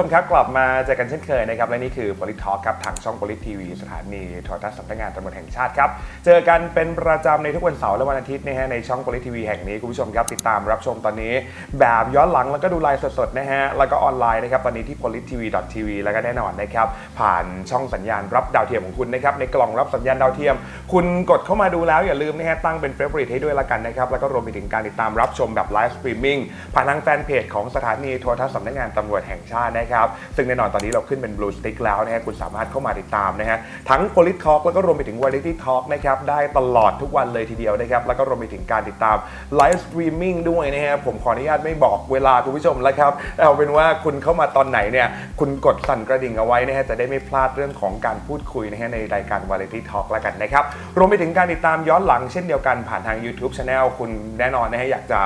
คุณผู้ชมครับ กลับมาเจอกันเช่นเคยนะครับ และนี่คือ p o l i t Talk ครับทางช่อง p o l i t TV สถานีโทรทัศน์สำนักงานตำรวจแห่งชาติครับ เจอกันเป็นประจำในทุกวันเสาร์และวันอาทิตย์นะฮะในช่อง p o l i t TV แห่งนี้คุณผู้ชมครับติดตามรับชมตอนนี้ แบบย้อนหลังแล้วก็ดูไลฟ์สดๆนะฮะแล้วก็ออนไลน์นะครับตอนนี้ที่ p o l i t TV TV แล้วก็แน่นอนนะครับผ่านช่องสัญญาณรับดาวเทียมของคุณนะครับในกล่องรับสัญญาณดาวเทียม คุณกดเข้ามาดูแล้วอย่าลืมนะฮะตั้งเป็น favorite ให้ด้วยละกันนะครับแล้วก็รวมไปถึงการติดตามรับชมแบบไลฟ์สตรีมมิ่งผ่านทางแฟนเพจของสถานีโทรทัศน์สำนักงานตำรวจแห่งชาตินะครับ ซึ่งแน่นอนตอนนี้เราขึ้นเป็น blue stick แล้วนะฮะคุณสามารถเข้ามาติดตามนะฮะทั้ง Polit Talk แล้วก็รวมไปถึง Variety Talk นะครับได้ตลอดทุกวันเลยทีเดียวนะครับแล้วก็รวมไปถึงการติดตามไลฟ์สตรีมมิ่งด้วยนะฮะผมขออนุญาตไม่บอกเวลาคุณผู้ชมแล้วครับเอาเป็นว่าคุณเข้ามาตอนไหนเนี่ยคุณกดสั่นกระดิ่งเอาไว้นะฮะจะได้ไม่พลาดเรื่องของการพูดคุยนะฮะในรายการ Variety Talk แล้วกันนะครับรวมไปถึงการติดตามย้อนหลังเช่นเดียวกันผ่านทาง YouTube Channel คุณแน่นอนนะฮะอยากจะ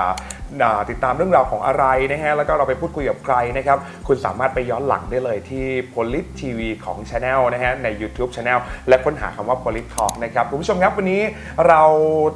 ติดตามเรื่องราวของอะไรนะฮะแล้วก็เราไปพูดคุยกับใครนะครับคุณสามารถไปย้อนหลังได้เลยที่ Polit TV ของ Channel นะฮะใน YouTube Channel และค้นหาคำว่า Polit Talk นะครับคุณผู้ชมครับวันนี้เรา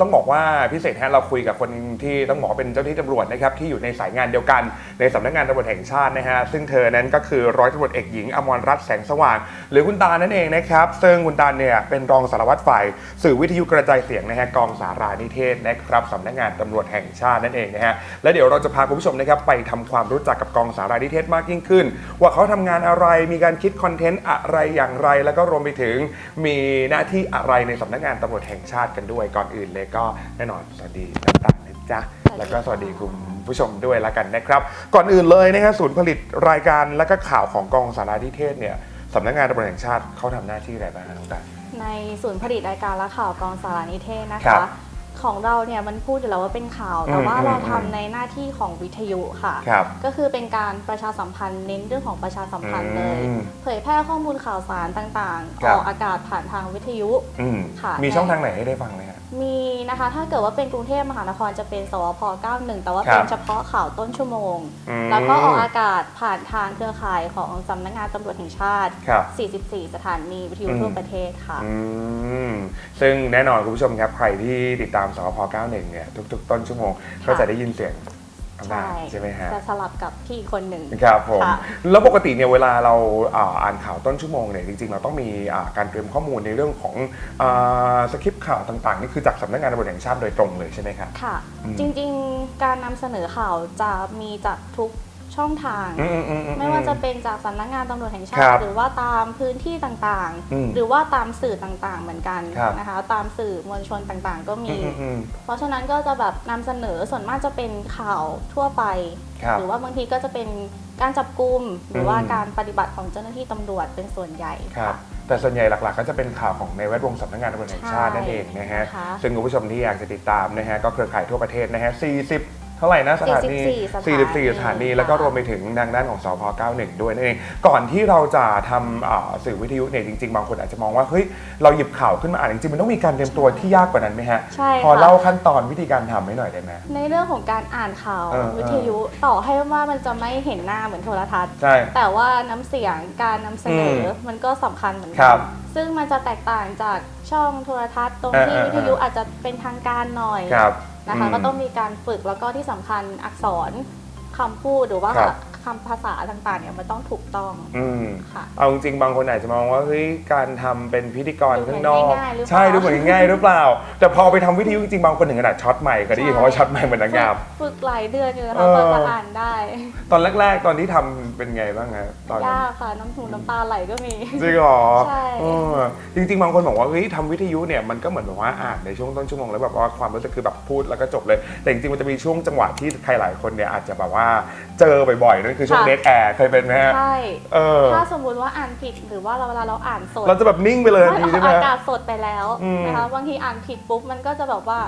ต้องบอกว่าพิเศษฮะเราคุยกับคนที่ต้องบอกเป็นเจ้าหน้าที่ตำรวจนะครับที่อยู่ในสายงานเดียวกันในสำนักงานตำรวจแห่งชาตินะฮะซึ่งเธอนั้นก็คือร้อยตำรวจเอกหญิงอมรรัตน์แสงสว่าง หรือคุณตานั่นเองนะครับซึ่งคุณตาเนี่ยเป็นรองสารวัตรฝ่ายสื่อวิทยุกระจายเสียงนะฮะกองสารานิเทศนะครับสำนักงานตำรวจแห่งชาตินั่นเองนะฮะและเดี๋ยวเราจะพาคุณผู้ชมนะครับไปทำความรู้จักกับกองสารานิเทศมากยิ่งขึ้นว่าเขาทำงานอะไรมีการคิดคอนเทนต์อะไรอย่างไร แล้วก็รวมไปถึงมีหน้าที่อะไรในสำนักงานตำรวจแห่งชาติกันด้วยก่อนอื่นเลยก็แน่นอนสวัสดีน้ำตาลนะจ๊ะแล้วก็สวัสดีคุณผู้ชมด้วยละกันนะครับ ก่อนอื่นเลยนะฮะศูนย์ผลิตรายการและก็ข่าวของกองสารานิเทศเนี่ยสำนักงานตำรวจแห่งชาติเขาทำหน้าที่อะไรบ้างน้องตาล ในศูนย์ผลิตรายการและข่าวกองสารนิเทศนะครัคะ บ ของเราเนี่ยมันพูดอยู่แล้วว่าเป็นข่าวอืมแต่ว่าเราอืมทำในหน้าที่ของวิทยุค่ะครับก็คือเป็นการประชาสัมพันธ์เน้นเรื่องของประชาสัมพันธ์เลยอืมเผยแพร่ข้อมูลข่าวสารต่างๆครัอบอกอากาศผ่านทางวิทยุอืมค่ะ มีช่องทางไหนให้ได้ฟังไหมฮะ มีนะคะ ถ้าเกิดว่าเป็นกรุงเทพมหานครจะเป็นสวพ 91 แต่ว่าครับเป็นเฉพาะข่าวต้นชั่วโมง อืมแล้วก็ออกอากาศผ่านทางเครือข่ายของสำนักงานตำรวจแห่งชาติ ครับ 44 สถานีวิทยุอืมทั่วประเทศค่ะ อืมซึ่งแน่นอนคุณผู้ชมครับ ใครที่ติดตามสพ91 เนี่ย ทุก ๆ ต้นชั่วโมง ก็จะได้ยินเสียงอำนา ใช่จใช่ไหมฮะจะสลับกับพี่คนหนึ่งครับผมค่ะแล้วปกติเนี่ยเวลาเราอ่าอ่านข่าวต้นชั่วโมงเนี่ยจริงๆ เราต้องมีอ่าการเตรียมข้อมูลในเรื่องของอาสคริปต์ข่าวต่างๆนี่คือจากสำนักงานตำรวจแห่งชาติโดยตรงเลยใช่ไหมครับค่ะอืมจริงๆ การนำเสนอข่าวจะมีจากทุก ช่องทาง อืมอือืไม่ว่าจะเป็นจากสำนักงานตำรวจแห่งชาครัติ บหรือว่าตามพื้นที่ต่างอืมๆ หรือว่าตามสื่อต่างๆเหมือนกันครับ นะคะ ตามสื่อมวลชนต่างๆ ก็อืมีมอืมอืม เพราะฉะนั้นก็จะแบบนำเสนอส่วนมากจะเป็นข่าวทั่วไป ครับหรือว่าบางทีก็จะเป็นการจับกลุ่มหรือว่าอืม การปฏิบัติของเจ้าหน้าที่ตำรวจเป็นส่วนใหญ่ครับค่ะแต่ส่วนใหญ่หลักๆ ก็จะเป็นข่าวของในแวดวงสำนักงานตำรวจแห่งชาติใช่นั่นเองนะฮะนะคะซึ่งคุณผู้ชมที่อยากจะติดตามนะฮะ ก็เครือข่ายทั่วประเทศนะฮะ 40 เท่าไหร่นะสถานี44 สถานี44สถานีค่ะแล้วก็รวมไปถึงทางด้านของสพ91 ด้วยนั่นเอง ก่อนที่เราจะทำอ่าสื่อวิทยุเนี่ยจริง ๆ บางคนอาจจะมองว่าเฮ้ยเราหยิบข่าวขึ้นมาอ่านจริงๆมันต้องมีการเตรียมตัวที่ยากกว่านั้นไหมฮะใช่พอค่ะเล่าขั้นตอนวิธีการทำให้หน่อยได้ไหมในเรื่องของการอ่านข่าวเออวิทยุต่อให้ว่ามันจะไม่เห็นหน้าเหมือนโทรทัศน์ใช่แต่ว่าน้ำเสียงการนำเสนออมันก็สำคัญเหมือนคกัรับซึ่งมันจะแตกต่างจากช่องโทรทัศน์ตรงที่เออเออวิทยุอาจจะเป็นทางการหน่อยครับนะคะมก็ต้องมีการฝึกแล้วก็ที่สำคัญอักษรคำพูดหรือว่าครับ คำภาษาต่างๆเนี่ยมันต้องถูกต้องอืมค่ะ เอาจริงๆบางคนอาจจะมองว่าเฮ้ยการทำเป็นพิธีกรดูเหมืข้าอนงนอกง่ายๆหรือเปล่าใช่ดูเหมือนง่ายๆหรือเปล่า แต่พอไปทำวิทยุจริงๆบางคนถึงขนาดช็อตใหม่เคยได้ยินคำว่าช็อตใหม่เหมือนนางงามฝึกหลายเดือนอยู่นะเอคะอกว่าจะอ่านได้ ตอนแรกๆ ตอนที่ทำเป็นไงบ้างฮะตอนนั้นยากค่ะน้ำหูน้ำตาไหลก็มีจริงเหรอใช่เออจริง ๆ บางคนบอกว่าเฮ้ยทำวิทยุเนี่ยมันก็เหมือนแบบว่าอ่านในช่วงต้นชั่วโมงแล้วแบบว่าความรู้สึกคือแบบพูดแล้วก็จบเลย แต่จริงๆมันจะมีช่วงจังหวะที่ใครหลายคนเนี่ยอาจจะแบบว่าเจอบ่อยๆนั่นคือช่วงค่ะ เดทแอร์เคยเป็นไหมฮะใช่ เออ ถ้าสมมุติว่าอ่านผิดหรือว่าเราเวลาเราอ่านสดเราจะแบบนิ่งไปเลยทันทีไม่ใช่อไหมอกฮะอากาศสดไปแล้วอืมนะคะบางทีอ่านผิดปุ๊บมันก็จะแบบว่า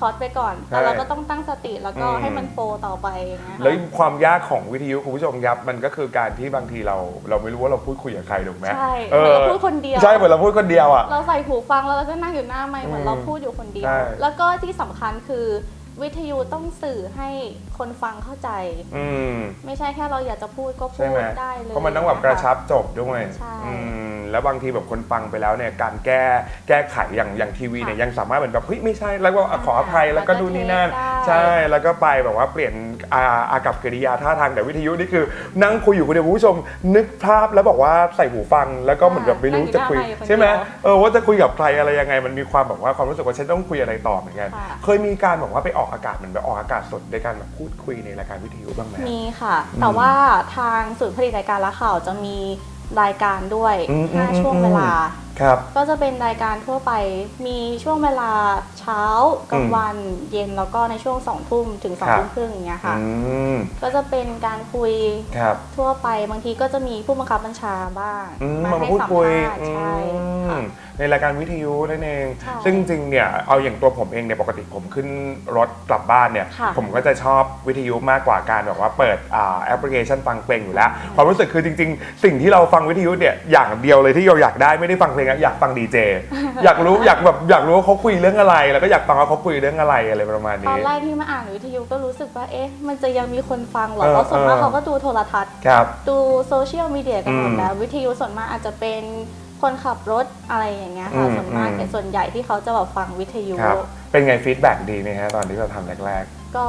ช็อตไปก่อนใช่แต่เราก็ต้องตั้งสติแล้วก็อืม ให้มันโฟลต่อไปอย่างเงี้ยค่ะ แล้วความยากของวิทยุคุณผู้ชมครับมันก็คือการที่บางทีเราเราไม่รู้ว่าเราพูดคุยกับใครถูกไหมใช่เอเหมือนอเราพูดคนเดียว ใช่เหมือนเราพูดคนเดียวอะ เราใส่หูฟังแล้วเราก็นั่งอยู่หน้าไมค์เหมืออืนมเราพูดอยู่คนเดียวใช่แล้วก็ที่สำคัญคือ วิทยุต้องสื่อให้คนฟังเข้าใจ อืม ไม่ใช่แค่เราอยากจะพูดก็พูใช่ไหมดได้เลยเพราะมันต้องแบบกระชับจบด้วยใช่ อืมแล้วบางทีแบบคนฟังไปแล้วเนี่ยการแก้แก้ไขอย่างอย่างทีวีเนี่ยยังสามารถเหมือนแบบเฮ้ยไม่ใช่แล้วก็อะขออภัยแล้วก็ดูนี่นั่นใช่แล้วก็ไปแบบว่าเปลี่ยนอาอากับกิริยาท่าทางแต่วิทยุนี่คือนั่งคุยอยู่คนเดียวคุณผู้ชม นึกภาพแล้วบอกว่าใส่หูฟังแล้วก็เหมือนแบบไม่รู้จะคุยนั่งอยู่หน้าไมค์คนเดียวใช่ไหมเออว่าจะคุยกับใครอะไรยังไง มันมีความแบบว่าความรู้สึกว่าฉันต้องคุยอะไรต่อเหมือนกัน ค่ะ เคยมีการบอกว่าไปออกอากาศเหมือนแบบออกอากาศสดในการแบบพูดคุยในรายการวิทยุบ้างไหม มีค่ะ แต่ว่าทางศูนย์ผลิตรายการและข่าวจะมีรายการด้วย อืมอืม5ช่วงเวลา ครับ ก็จะเป็นรายการทั่วไป มีช่วงเวลาเช้ากลางวันเย็นแล้วก็ในช่วงสองทุ่มถึงสองครับทุ่มครึ่งอย่างเงี้ยค่ะ อืมก็จะเป็นการคุยครับทั่วไปบางทีก็จะมีผู้บังคับบัญชาบ้างอืมมามาให้พูดสัมคุยภาษณ์ใช่อืค่ะ มในรายการวิทยุนั่นเอง ใช่ซึ่งจริงๆเนี่ยเอาอย่างตัวผมเองเนี่ยปกติผมขึ้นรถกลับบ้านเนี่ย ค่ะ ผมก็จะชอบวิทยุมากกว่าการแบบว่าเปิดอ่าแอปพลิเคชันฟังเพลงอยู่แล้ว ความรู้สึกคือจริง ๆ สิ่งที่เราฟังวิทยุเนี่ยอย่างเดียวเลยที่เราอยากได้ไม่ได้ฟังเพลงอะอยากฟังดีเจอยากรู้อยากแบบอยากรู้ว่าเขาคุยเรื่องอะไร แล้วก็อยากฟังว่าเขาคุยเรื่องอะไรอะไรประมาณตอนี้ นแรกที่มาอ่านวิทยุก็รู้สึกว่าเอ๊ะมันจะยังมีคนฟังเหรอเออเพราะส่วนมากเออ เขาก็ดูโทรทัศน์ ครับ ดูโซเชียลมีเดียกันหมดอืมแล้ววิทยุส่วนมากอาจจะเป็นคนขับรถอะไรอย่างเงี้ยค่ะอืมส่วนมากอืมแต่ส่วนใหญ่ที่เขาจะแบบฟังวิทยุ ครับ เป็นไงฟีดแบ็กดีไหมฮะตอนที่เราทำแรก ก็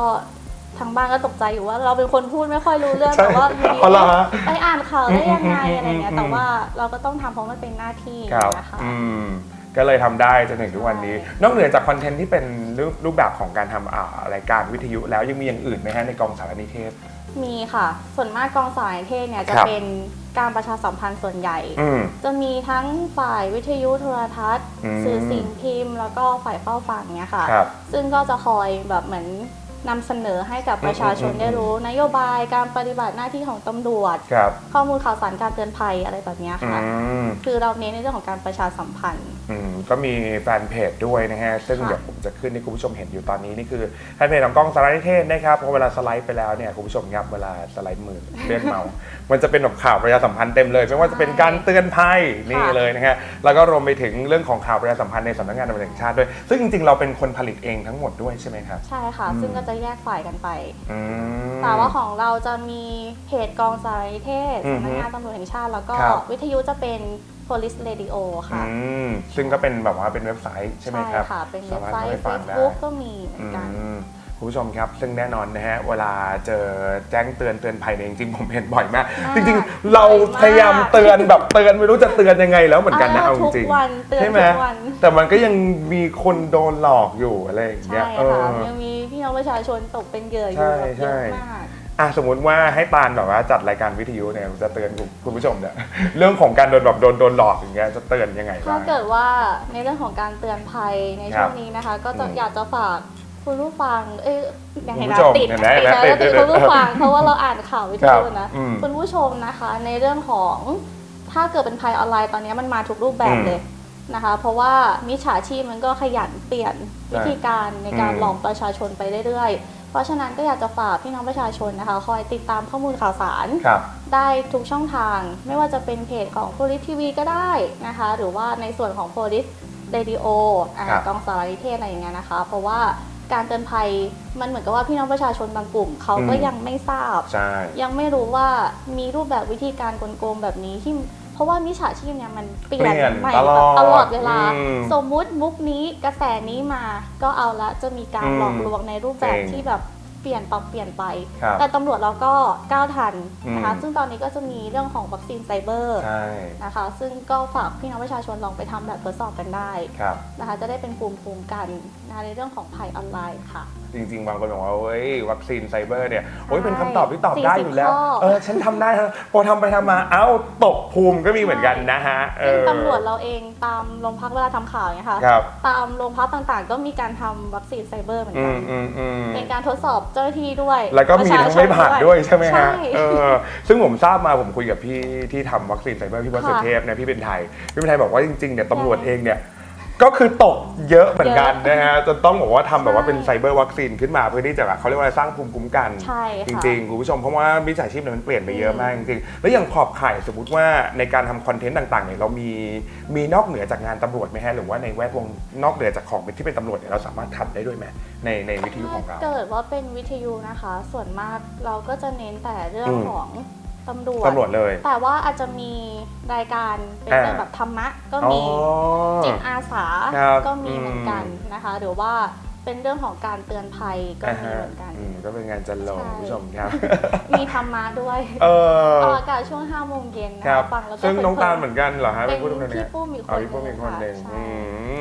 ทางบ้านก็ตกใจอยู่ว่าเราเป็นคนพูดไม่ค่อยรู้เรื่องใช่แต่ว่าอยู่ดีอ๋อเหรอฮะไปอ่านข่าวได้ยังไงอืมอืมอะไรเงี้ยอืม แต่ว่าเราก็ต้องทำเพราะมันเป็นหน้าที่ๆครับนะคะ อืมก็เลยทำได้จนถึงทุกวันนี้ ใช่ นอกเหนือจากคอนเทนต์ที่เป็นรูปรูปแบบของการทำอ่ารายการวิทยุแล้วยังมีอย่างอื่นไหมฮะในกองสารนิเทศ มีค่ะ ส่วนมากกองสายเทศเนี่ยจะครับ เป็นการประชาสัมพันธ์ส่วนใหญ่ อืม จะมีทั้งฝ่ายวิทยุโทรทัศน์ อืมสื่อสิ่งพิมพ์ แล้วก็ฝ่ายเฝ้าฟังเนี่ยค่ะ ครับ ซึ่งก็จะคอยแบบเหมือน นำเสนอให้กับประชาชนอืมอืมได้รู้ นโยบายการปฏิบัติหน้าที่ของตำรวจ ครับ ข้อมูลข่าวสารการเตือนภัยอะไรแบบเนี้ยอืค่ะ ม คือเราเน้นในเรื่องของการประชาสัมพันธ์ อืมก็มีแฟนเพจด้วยนะฮะ ซึ่งค่ะ เดี๋ยวผมจะขึ้นให้คุณผู้ชมเห็นอยู่ตอนนี้นี่คือแฟนเพจของกล้องสารนิเทศนะครับพอเวลาสไลด์ไปแล้วเนี่ยคุณผู้ชมครับเวลาสไลด์มือเลื่อนเมาส์มันจะเป็นแบบข่าวประชาสัมพันธ์เต็มเลย ไม่ว่าจะเป็นการเตือนภัยนี่ค่ะเลยนะฮะแล้วก็รวมไปถึงเรื่องของข่าวประชาสัมพันธ์ในสำนักงานตำรวจแห่งชาติด้วย ซึ่งจริงๆเราเป็นคนผลิตเองทั้งหมดด้วยใช่ไหมครับ ใช่ค่ะ อืม ซึ่งก็จะแยกฝ่ายกันไป อืม แต่ว่าของเราจะมีเพจกองสารนิเทศอือฮึสำนักงานตำรวจแห่งชาติ แล้วก็ครับ วิทยุจะเป็น police radio ค่ะ อืมซึ่งก็เป็นแบบว่าเป็นเว็บไซต์ใช่ไหมครับค่ะ เป็นเว็บไซสามารถต์เข้าไปฟังได้ Facebook ก็มีเหมือนกัน อืมคุณผู้ชมครับ ซึ่งแน่นอนนะฮะ เวลาเจอแจ้งเตือนเตือนภัยเนี่ยจริงๆผมเห็นบ่อยมาก มากจริงๆ เราบ่อยมากพยายามเตือนแบบเตือนไม่รู้จะเตือนยังไงแล้วเหมือนกันนะอ่าเอาจทุกริงวันเตือนใช่ไหมทุกวัน แต่มันก็ยังมีคนโดนหลอกอยู่อะไรอย่างเงี้ใช่ยเอค่ะอ ยังมีพี่ น้องประชาชนตกเป็นเหยื่ออใช่ยู่แบบเยอะใช่มากอะสมมติว่าให้ปานแบบว่าจัดรายการวิทยุเนี่ยจะเตือนคุณคุณผู้ชมเนี่ยเรื่องของการโดนแบบโดนโดนหลอกอย่างเงี้ยจะเตือนยังไงถ้าบ้างเกิดว่าในเรื่องของการเตือนภัยในครัช่บวงนี้นะคะ ก็จะอืมอยากจะฝากคุณผู้ฟัง เอ้ยอย่างเห็นคุณผู้ชมนะติดเห็นไหมติดเห็นไหมนะติดติดติดคุณผู้ฟังเพราะว่าเราอ่านข่าววิทครับยุนะอืมคุณผู้ชมนะคะ ในเรื่องของถ้าเกิดเป็นภัยออนไลน์ตอนนี้มันมาทุกรูปแบบอืมเลย นะคะ เพราะว่ามิจฉาชีพมันก็ขยันเปลี่ยนวิธีการในการอืมหลอกประชาชนไปเรื่อยๆ เพราะฉะนั้นก็อยากจะฝากพี่น้องประชาชนนะคะ คอยติดตามข้อมูลข่าวสารครับได้ทุกช่องทาง ไม่ว่าจะเป็นเพจของ Police TV ก็ได้นะคะ หรือว่าในส่วนของ Police Radio อ่าครับกองสารนิเทศอะไรอย่างเงี้ยนะคะ เพราะว่าการเตือนภัยมันเหมือนกับว่าพี่น้องประชาชนบางกลุ่มเขาก็อืมยังไม่ทราบใช่ยังไม่รู้ว่ามีรูปแบบวิธีการกลโกงแบบนี้ที่ เพราะว่ามิจฉาชีพเนี่ยมันเปลี่ยนเปลี่ยนใหม่ตลอดตลอดเวลา อืมสมมุติมุกนี้กระแสนี้มาก็เอาละจะมีการอืมหลอกลวงในรูปแบบจริง ที่แบบ เปลี่ยนปรับเปลี่ยนไป ครับแต่ตำรวจเราก็ก้าวทันนะคะ อืม ซึ่งตอนนี้ก็จะมีเรื่องของวัคซีนไซเบอร์ใช่นะคะ ซึ่งก็ฝากพี่น้องประชาชนลองไปทำแบบทดสอบกันได้ครับ นะคะ จะได้เป็นภูมิคุ้มกันนะคะในเรื่องของภัยออนไลน์ค่ะ จริงๆ บางคนบอกว่าเฮ้ยวัคซีนไซเบอร์เนี่ยโอ้ยใช่เป็นคำตอบที่ตอบได้อยู่แล้ว40ข้อ เออ ฉันทำได้ฮะพอทำไปทำมาเอ้าตกภูมิก็มีเหมือนกันนะฮะเอซึ่งอตำรวจเราเองตามโรงพักเวลาทำข่าวเนี่ยค่ะ ครับ ตามโรงพักต่างๆ ก็มีการทำวัคซีนไซเบอร์เหมือนอืกัมนอืมอืม เป็นการทดสอบเจ้าหน้าที่ด้วยแล้วก็มีทั้งไม่ผ่านด้วยใช่ไหมฮะใช่เออซึ่งผมทราบมาผมคุยกับพี่ที่ทำวัคซีนไซเบอร์พี่วัชค่ะเทพเนี่ยพี่เป็นไทยพี่เป็นไทยบอกว่าจริงๆเนี่ยตำรวจเองเนี่ย ก็คือตกเยอะเหมือนกันนะฮะจนต้องบอกว่าทำแบบว่าเป็นไซเบอร์วัคซีนขึ้นมาเพื่อที่จะแบบเขาเรียกว่าอะไรสร้างภูมิคุ้มกัน ใช่จค่ะริงๆคุณผู้ชมเพราะว่ามิจฉาชีพเนี่ยมันเปลี่ยนไปเยอะมากจริงๆแล้วอย่างขอบข่ายสมมติว่าในการทำคอนเทนต์ต่างๆเนี่ยเรามีมีนอกเหนือจากงานตำรวจไหมฮะหรือว่าในแวดวงนอกเหนือจากของที่เป็นตำรวจเนี่ยเราสามารถทำได้ด้วยไหมในในวิทยุของเรา ถ้าเกิดว่าเป็นวิทยุนะคะ ส่วนมากเราก็จะเน้นแต่เรื่องอืม ของ ตำรวจตำรวจเลย แต่ว่าอาจจะมีรายการเป็นอ่าเรื่องแบบธรรมะก็อ๋อมีจิตอาสาครับก็มีเหมือนกันอืมนะคะ หรือว่าเป็นเรื่องของการเตือนภัยก็มีเหมือนกันอืมก็เป็นงานจันโลงใช่คุณผู้ชมครับ มีธรรมะด้วยเออออกอากาศช่วง5โมงเย็นนะครัคะบฟังแล้วก็ซึ่งน้องพลิตาลๆเหมือนกันเหรอฮะเป็นผู้ดำเนินพี่งานปุ้มอีกคนเอาพี่ปุ้มอีกคนหนึ่งค่ะอืใช่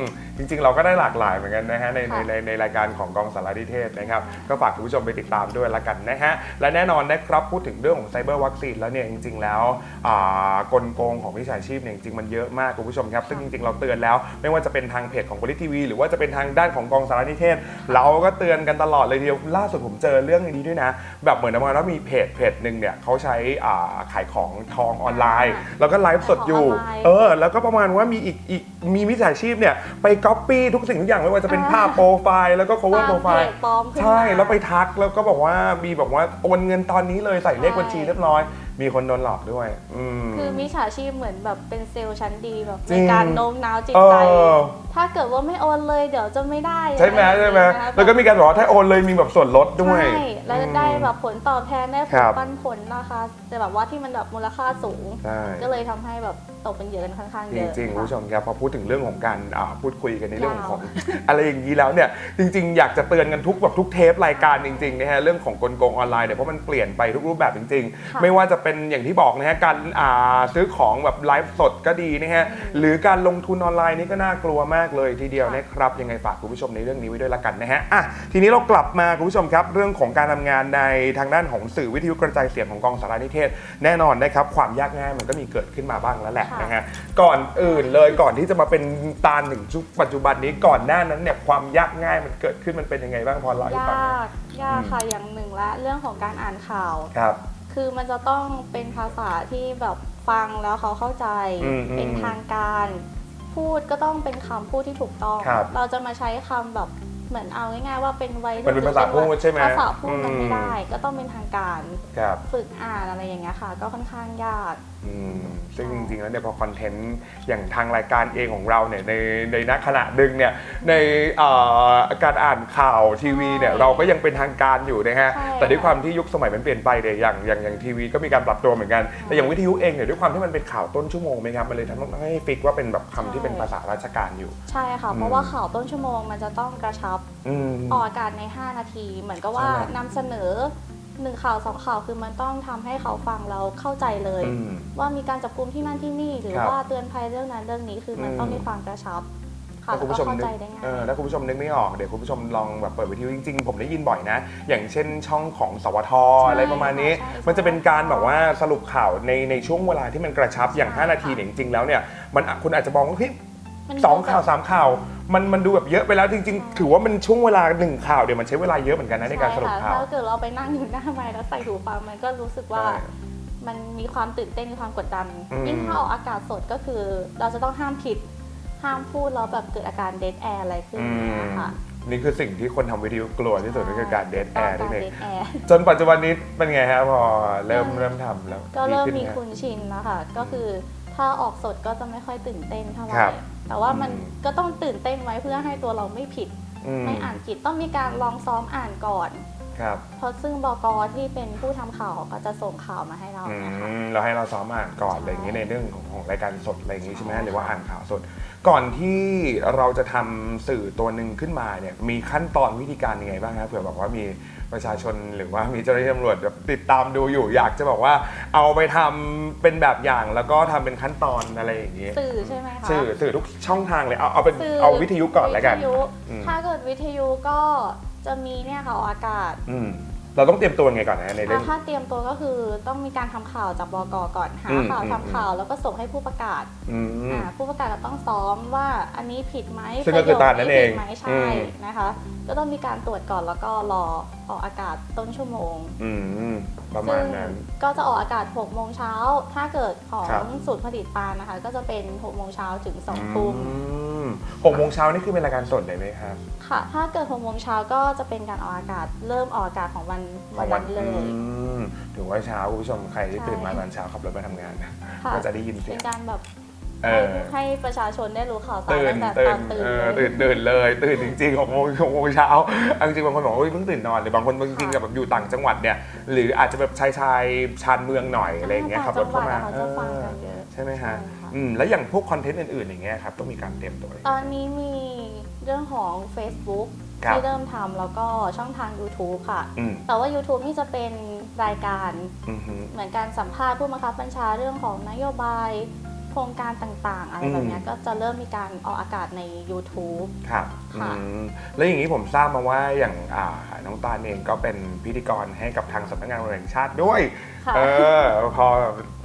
ม จริง ๆ เราก็ได้หลากหลายเหมือนกันนะฮะในในค่ะในในรายการของกองสารนิเทศนะครับ ก็ฝากคุณผู้ชมไปติดตามด้วยละกันนะฮะ และแน่นอนนะครับพูดถึงเรื่องของไซเบอร์วัคซีนแล้วเนี่ยจริง ๆ แล้วอ่ากลโกงของวิชาชีพเนี่ยจริงๆมันเยอะมากคุณผู้ชมครับซึ่งจริงๆเราเตือนแล้ว ไม่ว่าจะเป็นทางเพจของบริทีวีหรือว่าจะเป็นทางด้านของกองสารนิเทศ เราก็เตือนกันตลอดเลยทีเดียวล่าสุดผมเจอเรื่องนี้ด้วยนะ แบบเหมือนประมาณว่ามีเพจเพจหนึ่งเนี่ยเขาใช้อ่าขายของทองออนไลน์ แล้วก็ไลฟ์สดอยู่ขายของออนไลน์เออ แล้วก็ประมาณว่ามีอีกอีกมีมิจฉาชีพเนี่ยไปก๊อปปี้ทุกสิ่งทุกอย่างไม่ว่าจะเป็นอ่าภาพโปรไฟล์แล้วก็ cover สโปรร้างไฟเพล์จปลอมขึ้นใช่มาแล้วไปทักแล้วก็บอกว่ามีบอกว่าโอนเงินตอนนี้เลยใส่เลขใช่บัญชีเรียบร้อย มีคนโดนหลอกด้วย อืม คือมิจฉาชีพเหมือนแบบเป็นเซลล์ชั้นดีแบบจริในง การโน้มน้าวจิตเอใจ อถ้าเกิดว่าไม่โอนเลยเดี๋ยวจะไม่ได้ใช่ไหมอะรใช่ไหมอย่างเงี้ยนะคะแล้วก็มีการบอกว่าถ้าโอนเลยมีแบบส่วนลดด้วย ใช่แล้วจะได้แบบผลตอบแทนได้ผครัลบ ปันผลนะคะแต่แบบว่าที่มันแบบมูลค่าสูง ใช่ ก็เลยทำให้แบบตกเป็นเหยื่อกันค่อนข้างจเยอะริงๆคุณค่ะผู้ชมครับพอพูดถึงเรื่องของการอ่าพูดคุยกันในเรื่องยาว ของ อะไรอย่างนี้แล้วเนี่ยจริง ๆ อยากจะเตือนกันทุกแบบทุกเทปรายการจริงๆนะฮะเรื่องของกลโกงออนไลน์เนี่ยเพราะมันเปลี่ยนไปทุกรูปแบบจริงค่ะๆไม่ว่าจะเป็นอย่างที่บอกนะฮะการอ่าซื้อของแบบไลฟ์สดก็ดีนะฮะหรือการลงทุนออนไลน์นี่ก็น่ากลัวมากเลยทีเดียวค่ะนะครับยังไงฝากคุณผู้ชมในเรื่องนี้ไว้ด้วยละกันนะฮะอะทีนี้เรากลับมาคุณผู้ชมครับเรื่องของการทำงานในทางด้านของสื่อวิทยุกระจายเสียงของกองสารนิเทศ แน่นอนนะครับความยากง่ายมันก็มีเกิดขึ้นมาบ้างแล้วแหละค่ะนะฮะก่อนอื่นเลยก่อนที่จะมาเป็นตาลหนึ่งชุดปัจจุบันนี้ก่อนหน้านั้นเนี่ยความยากง่ายมันเกิดขึ้นมันเป็นยังไงบ้างพอเล่าให้ยฟังหน่อยากยากค่ะอย่างหนึ่งละเรื่องของการอ่านข่าวครับ คือมันจะต้องเป็นภาษาที่แบบฟังแล้วเขาเข้าใจ อืมอืมเป็นทางการ พูดก็ต้องเป็นคำพูดที่ถูกต้อง ครับเราจะมาใช้คำแบบเหมือนเอาง่าย ๆ ว่าเป็นไวยรุ่มันเป็นภาษาพูดใช่ไหมภาษาพูดมันอืม ไม่ได้ ก็ต้องเป็นทางการ ครับ ฝึกอ่านอะไรอย่างเงี้ยค่ะ ก็ค่อนข้างยาก อืมซึ่งจริงๆแล้วเนี่ยพอคอนเทนต์อย่างทางรายการเองของเราเนี่ยในในณขณะดึงเนี่ยในเอ่อการอ่านข่าวทีวีเนี่ยใช่เราก็ยังเป็นทางการอยู่นะฮะใช่แต่ด้วยความที่ยุคสมัยมันเปลี่ยนไปเนี่ยอย่างอย่างอย่างทีวีก็มีการปรับตัวเหมือนกันแต่อย่างวิทยุเองเนี่ยด้วยความที่มันเป็นข่าวต้นชั่วโมงไหมครับมันเลยทำให้ฟิกว่าเป็นแบบคำที่เป็นภาษาราชการอยู่ ใช่ค่ะอืมเพราะว่าข่าวต้นชั่วโมงมันจะต้องกระชับ อืม ออกอากาศใน 5 นาที เหมือนกับว่าใช่นำเสนอ หนึ่งข่าวสองข่าวคือมันต้องทำให้เขาฟังเราเข้าใจเลยอืมว่ามีการจับกุมที่นั่นที่นี่ หรือครับว่าเตือนภัยเรื่องนั้นเรื่องนี้คือมันอืมต้องมีความกระชับค่ะถ้าแล้คุวณก็ผู้ชมเข้านึกใจได้ง่ายเออถ้าคุณผู้ชมนึกไม่ออกเดี๋ยวคุณผู้ชมลองแบบเปิดวิทยุจริง ๆ ผมได้ยินบ่อยนะ อย่างเช่นช่องของสวทใช่อะไรประมาณนี้ใช่ใช่มันจะเป็นการแบบว่าสรุปข่าวในในช่วงเวลาที่มันกระชับอย่างใช่5นาทีเนี่ยจริงๆแล้วเนี่ยมันคุณอาจจะมองว่าเฮ้ย มันสองดูแบบข่าวสามข่าวมันมันดูแบบเยอะไปแล้วจริง ๆ ถือว่ามันช่วงเวลาหนึ่งข่าวเดี๋ยวมันใช้เวลาเยอะเหมือนกันนะในการสรุปใช่ข่าค่ะวถ้าเกิดเราไปนั่งอยู่หน้าไมค์แล้วใส่หูฟังมันก็รู้สึกว่าใช่มันมีความตื่นเต้นมีความกดดันอืมยิ่งถ้าออกอากาศสดก็คือ เราจะต้องห้ามผิด ห้ามพูดแล้วแบบเกิดอาการเดดแอร์อะไรขึ้นอืมนะคะนี่คือสิ่งที่คนทำวิทยุกลัวที่สุดก็คือการเดทแอร์กานั่รนเองเดดแอร์จนปัจจุบันนี้เป็นไงฮะพอเริ่มก็เริ่มทำแล้ว ก็เริ่มดีขึ้นมีไหคุ้นชินแล้วค่ะ ก็คือถ้าออกสดก็จะไม่ค่อยตื่นเต้นเท่าไหครัร่บ แต่ว่ามันอืมก็ต้องตื่นเต้นไว้เพื่อให้ตัวเราไม่ผิดอืมไม่อ่านผิดต้องมีการลองซ้อมอ่านก่อนครับเพราะซึ่งบกที่เป็นผู้ทำข่าวก็จะส่งข่าวมาให้เราอืนะคะมเราให้เราซ้อมอ่านก่อนใช่อะไรอย่างนี้ในเรื่องของของรายการสดอะไรอย่างนี้ใช่ไหมใช่หรือว่าอ่านข่าวสด ก่อนที่เราจะทำสื่อตัวหนึ่งขึ้นมาเนี่ยมีขั้นตอนวิธีการยังไงบ้างครับเผื่อแบบว่ามี ประชาชนหรือว่ามีเจ้าหน้าที่ตำรวจแบบติดตามดูอยู่อยากจะบอกว่าเอาไปทำเป็นแบบอย่างแล้วก็ทำเป็นขั้นตอนอะไรอย่างนี้สื่อใช่ไหมคะสื่อสื่อทุกช่องทางเลยเอาเอาเป็นสื่เอาวิทยุก่อนแล้วกัน วิทยุอืม ถ้าเกิดวิทยุก็จะมีเนี่ยค่ะออกอากาศ อืม เราต้องเตรียมตัวยังไงก่อนนะในเรื่องอะถ้าเตรียมตัวก็คือต้องมีการทำข่าวจากบกก่อนหาอืมข่าวอืม ทำข่าวแล้วก็ส่งให้ผู้ประกาศอืม อ่าผู้ประกาศก็ต้องซ้อมว่าอันนี้ผิดไหมซึ่งก็คือตาลนั่นเองผิดไหมอืใช่ม นะคะ ก็ต้องมีการตรวจก่อนแล้วก็รอออกอากาศต้นชั่วโมง อืม ประมาณนั้นซึ่งก็จะออกอากาศ 6 โมงเช้า ถ้าเกิดของครับ สูตรผลิตปานนะคะ ก็จะเป็น 6 โมงเช้าถึง2ทุ่มอืมหกโมงเช้านี่คือเป็นรายการสดเลยไหมครับ ค่ะ ถ้าเกิด 6 โมงเช้าก็จะเป็นการออกอากาศ เริ่มออกอากาศของวันวันนั้นเลยอืมถือว่าเช้าคุณผู้ชมใครที่ใช่ ตื่นมาตอนเช้าขับรถมาทำงานนะค่ะ ก็จะได้ยินเสีเป็ยนงการแบบ เออ ให้ประชาชนได้รู้ข่าวสารตื่นตั้งแต่ตื่ตอนนตื่นเอเลอยตื่นตื่นเลย ตื่นจริงๆหกโมงหกโมงเช้าเอาจริงๆบางคนบอกว่าเฮ้ยเพิ่งตื่นนอนหรือบางคนบางทีค่ะแบบอยู่ต่างจังหวัดเนี่ย หรืออาจจะแบบชายชายชานเมืองหน่อยอะไรอย่างเงี้ยขับรถเข้ามาต่งจังหวัดอะเขาจะฟังกันเยอะใช่ไหมฮะใช่ค่ะ อืมแล้วอย่างพวกคอนเทนต์อื่นๆอย่างเงี้ยครับต้องมีการเตรียมตัว ตอนนี้มีเรื่องของ Facebook ครับ ที่เริ่มทำแล้วก็ช่องทาง YouTube ค่ะ อืมแต่ว่า YouTube นี่จะเป็นรายการ อืมฮึ เหมือนการสัมภาษณ์ผู้บังคับบัญชาเรื่องของนโยบาย โครงการต่างๆ อะไรอืมแบบเนี้ยก็จะเริ่มมีการออกอากาศใน YouTube ครับค่ะ อืมแล้วอย่างนี้ผมทราบมาว่าอย่างอ่าน้องตาลเองก็เป็นพิธีกรให้กับทางสำนักงานตำรวจแห่งชาติด้วย ค่ะเออพอ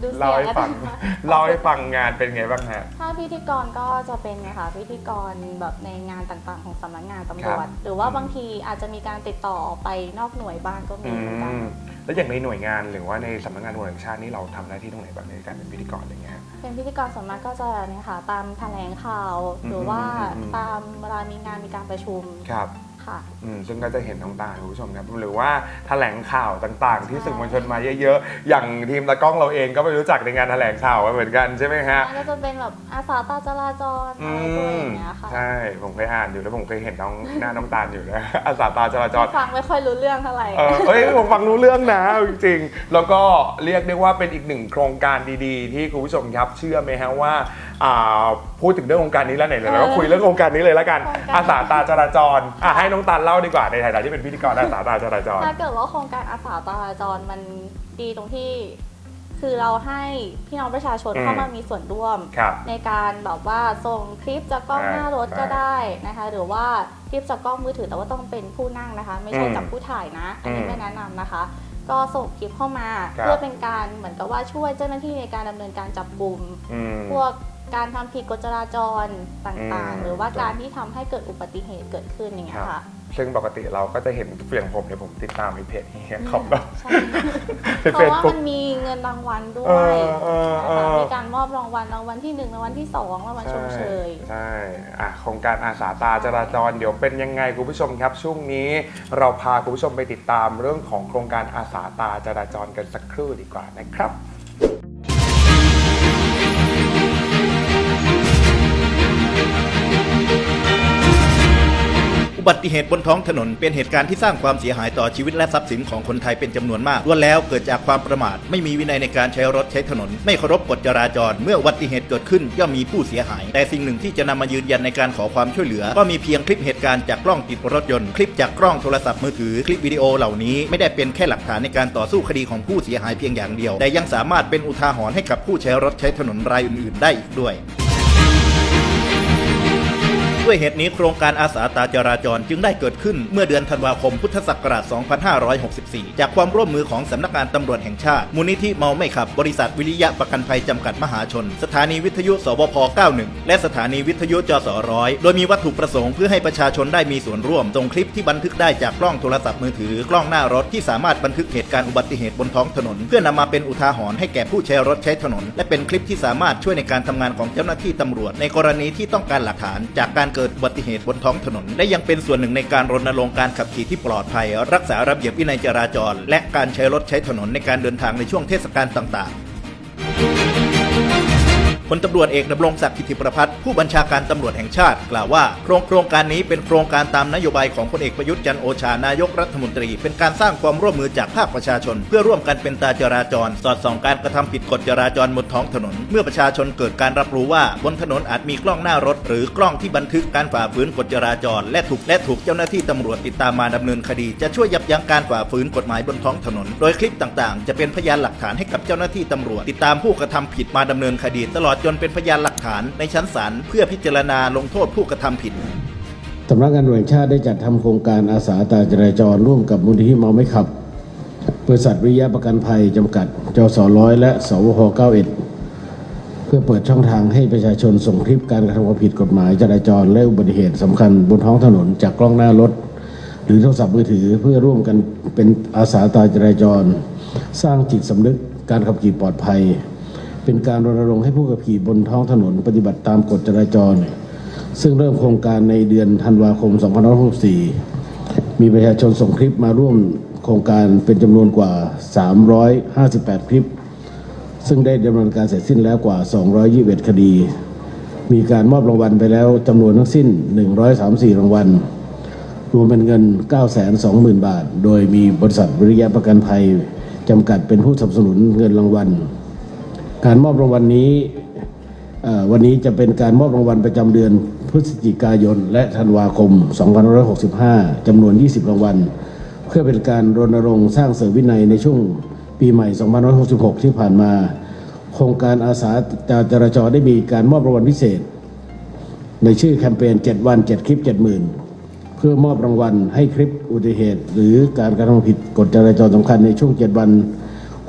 ดูเสียง เล่าให้ฟังนะคะเล่าให้ฟังงานเป็นไงบ้างฮะ ถ้าพิธีกรก็จะเป็นนะคะพิธีกรแบบในงานต่างๆ ของสำนักงานตำรวจครับหรือว่าอืมบางทีอาจจะมีการติดต่อออกไปนอกหน่วยบ้างก็มีอืเหมือนกัน มแล้วอย่างในหน่วยงานหรือว่าในสำนักงานตำรวจแห่งชาตินี่เราทำหน้าที่ตรงไหนบ้างในการเป็นพิธีกรอะไรเงี้ยฮะ เป็นพิธีกรส่วนมากก็จะเนี่ยค่ะตามแถลงข่าวอืมหรือว่าอืม ตามเวลามีงานมีการประชุม ครับ ค่ะ อืมซึ่งก็จะเห็นน้องตาลคุณผู้ชมครับหรือว่าแถลงข่าวต่างๆ ที่ใช่สื่อมวลชนมาเยอะๆ อย่างทีมตะกล้องเราเองก็ไปรู้จักในงานแถลงข่าวมาเหมือนกันใช่ไหมฮะ ก็จะเป็นแบบอาสาตาจราจรอือะไรตัวมอย่างเงี้ยค่ะใช่ผมเคยอ่านอยู่แล้วผมเคยเห็นน้องหน้าน้องตาลอยู่นะ อาสาตาจราจร ฟังไม่ค่อยรู้เรื่องเท่าไหร่ เออเอ้ยผมฟังรู้เรื่องนะจริงๆ แล้วก็เรียกได้ว่าเป็นอีกหนึ่งโครงการดีๆ ที่คุณผู้ชมครับเชื่อไหมฮะว่าอ่าพูดถึงเรื่องโครงการนี้แล้วไหนเราก็คุยเรื่องโครงการนี้เลยแล้วกัน โครงการ อาสาตาจราจรอะให้น้องตาลเล่าดีกว่าในฐานะที่เป็นพิธีกรอาสาตาจราจร ถ้าเกิดว่าโครงการอาสาจราจรมันดีตรงที่ คือเราให้พี่น้องประชาชนอืมเข้ามามีส่วนร่วม ครับในการแบบว่าส่งคลิปจากกล้องใช่หน้ารถก็ใช่ได้นะคะ หรือว่าคลิปจากกล้องมือถือแต่ว่าต้องเป็นผู้นั่งนะคะ ไม่ใช่อืมจากผู้ถ่ายนะ อันนี้อืมไม่แนะนำนะคะ ก็ส่งคลิปเข้ามา ครับ เพื่อเป็นการเหมือนกับว่าช่วยเจ้าหน้าที่ในการดำเนินการจับกลุ่ม อืม พวก การทำผิดกฎจราจรต่างอืมๆหรือว่าการที่ทำให้เกิดอุบัติเหตุเกิดขึ้นอย่างเงี้ยครัค่ะบซึ่งปกติเราก็จะเห็นอย่างผมเนี่ยผมติดตามในเพจนี้ครับแบบใช่ในเพเฟราะซว่าบุ๊กมันมีเงินรางวัลด้เอวยอเออเอนะคะอมีการมอบรางวัลรางวัลที่หนึ่งรางวัลที่สองรางวัลชมเชยใช่อะโครงการอาสาตาจราจรเดี๋ยวเป็นยังไงคุณผู้ชมครับ ช่วงนี้เราพาคุณผู้ชมไปติดตามเรื่องของโครงการอาสาตาจราจรกันสักครู่ดีกว่านะครับ บัติเหตุบนท้องถนนเป็นเหตุการณ์ที่สร้างความเสียหายต่อชีวิตและทรัพย์สินของคนไทยเป็นจำนวนมากล้วนแล้วเกิดจากความประมาท ไม่มีวินัยในการใช้รถใช้ถนน ไม่เคารพกฎจราจร เมื่ออุบัติเหตุเกิดขึ้นย่อมมีผู้เสียหาย แต่สิ่งหนึ่งที่จะนำมายืนยันในการขอความช่วยเหลือ ก็มีเพียงคลิปเหตุการณ์จากกล้องติดรถยนต์ คลิปจากกล้องโทรศัพท์มือถือ คลิปวิดีโอเหล่านี้ไม่ได้เป็นแค่หลักฐานในการต่อสู้คดีของผู้เสียหายเพียงอย่างเดียว แต่ยังสามารถเป็นอุทาหรณ์ให้กับผู้ใช้รถใช้ถนนรายอื่น ๆ ได้อีกด้วย ด้วยเหตุนี้โครงการอาสาตาจราจรจึงได้เกิดขึ้นเมื่อเดือนธันวาคมพุทธศักราช 2564 จากความร่วมมือของสำนักงานตำรวจแห่งชาติ มูลนิธิเมาไม่ขับ บริษัทวิริยะประกันภัยจำกัดมหาชน สถานีวิทยุสบพ91 และสถานีวิทยุจสร้อยโดยมีวัตถุประสงค์เพื่อให้ประชาชนได้มีส่วนร่วมส่งคลิปที่บันทึกได้จากกล้องโทรศัพท์มือถือกล้องหน้ารถที่สามารถบันทึกเหตุการณ์อุบัติเหตุบนท้องถนน เพื่อนำมาเป็นอุทาหรณ์ให้แก่ผู้ใช้รถใช้ถนน และเป็นคลิปที่สามารถช่วยในการทำงานของเจ้าหน้าที่ตำรวจในกรณีที่ต้องการหลักฐานจากการเเกิดอุบัติเหตุบนท้องถนน และยังเป็นส่วนหนึ่งในการรณรงค์การขับขี่ที่ปลอดภัย รักษาระเบียบวินัยจราจร และการใช้รถใช้ถนนในการเดินทางในช่วงเทศกาลต่าง ๆ พลตำรวจเอกดำรงศักดิ์กิติประพัฒน์ผู้บัญชาการตำรวจแห่งชาติ กล่าวว่าโครงโครงการนี้เป็นโครงการตามนโยบายของพลเอกประยุทธ์จันโอชานายกรัฐมนตรี เป็นการสร้างความร่วมมือจากภาคประชาชน เพื่อร่วมกันเป็นตาจราจร สอดส่องการกระทำผิดกฎจราจรบนท้องถนน เมื่อประชาชนเกิดการรับรู้ว่าบนถนนอาจมีกล้องหน้ารถ หรือกล้องที่บันทึกการฝ่าฝืนกฎจราจร และถูกและถูกเจ้าหน้าที่ตำรวจติดตามมาดำเนินคดี จะช่วยยับยั้งการฝ่าฝืนกฎหมายบนท้องถนน โดยคลิปต่างๆ จะเป็นพยานหลักฐานให้กับเจ้าหน้าที่ตำรวจ ติดตามผู้กระทำผิดมาดำเนินคดีตลอดจนเป็นพยานหลักฐานในชั้นศาลเพื่อพิจารณาลงโทษผู้กระทำผิดสำนักงานตำรวจแห่งชาติได้จัดทำโครงการอาสาตาจราจรร่วมกับมูลนิธิเมาไม่ขับ บริษัทวิยะประกันภัยจำกัดจสร้อยและสวพ91 เพื่อเปิดช่องทางให้ประชาชนส่งคลิปการกระทำความผิดกฎหมายจราจรและอุบัติเหตุสำคัญบนท้องถนนจากกล้องหน้ารถ หรือโทรศัพท์มือถือเพื่อร่วมกันเป็นอาสาตาจราจร สร้างจิตสำนึกการขับขี่ปลอดภัย เป็นการรณรงค์ให้ผู้ขับขี่บนท้องถนนปฏิบัติตามกฎจราจร ซึ่งเริ่มโครงการในเดือนธันวาคม 2564 มีประชาชนส่งคลิปมาร่วมโครงการเป็นจำนวนกว่า 358 คลิป ซึ่งได้ดำเนินการเสร็จสิ้นแล้วกว่า 221 คดี มีการมอบรางวัลไปแล้วจำนวนทั้งสิ้น 134 รางวัล รวมเป็นเงิน 920,000 บาท โดยมีบริษัทวิริยะประกันภัยจำกัดเป็นผู้สนับสนุนเงินรางวัล การมอบรางวัลนี้วันนี้จะเป็นการมอบรางวัลประจำเดือนพฤศจิกายน และธันวาคม 2565 จำนวน 20 รางวัล เพื่อเป็นการรณรงค์สร้างเสริมวินัยในช่วงปีใหม่ 2566 ที่ผ่านมา โครงการอาสาจราจรได้มีการมอบรางวัลพิเศษ ในชื่อแคมเปญ 7 วัน 7 คลิป 70,000 เพื่อมอบรางวัลให้คลิปอุบัติเหตุ หรือการกระทำผิดกฎจราจรสำคัญในช่วง 7 วัน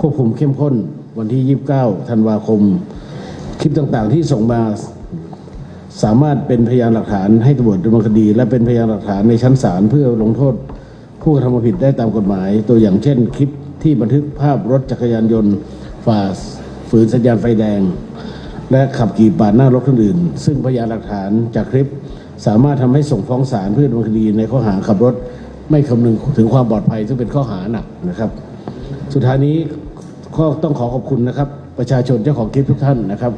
ควบคุมเข้มข้น วันที่ 29 ธันวาคม คลิปต่างๆที่ส่งมาสามารถเป็นพยานหลักฐานให้ตำรวจดำเนินคดี และเป็นพยานหลักฐานในชั้นศาลเพื่อลงโทษผู้กระทำความผิดได้ตามกฎหมาย ตัวอย่างเช่น คลิปที่บันทึกภาพรถจักรยานยนต์ฝ่าฝืนสัญญาณไฟแดง และขับขี่ปาดหน้ารถคนอื่น ซึ่งพยานหลักฐานจากคลิปสามารถทำให้ส่งฟ้องศาลเพื่อดำเนินคดีในข้อหาขับรถไม่คำนึงถึงความปลอดภัยซึ่งเป็นข้อหาหนักนะครับ สุดท้ายนี้ ก็ต้องขอขอบคุณนะครับ ประชาชนเจ้าของคลิปทุกท่านนะครับ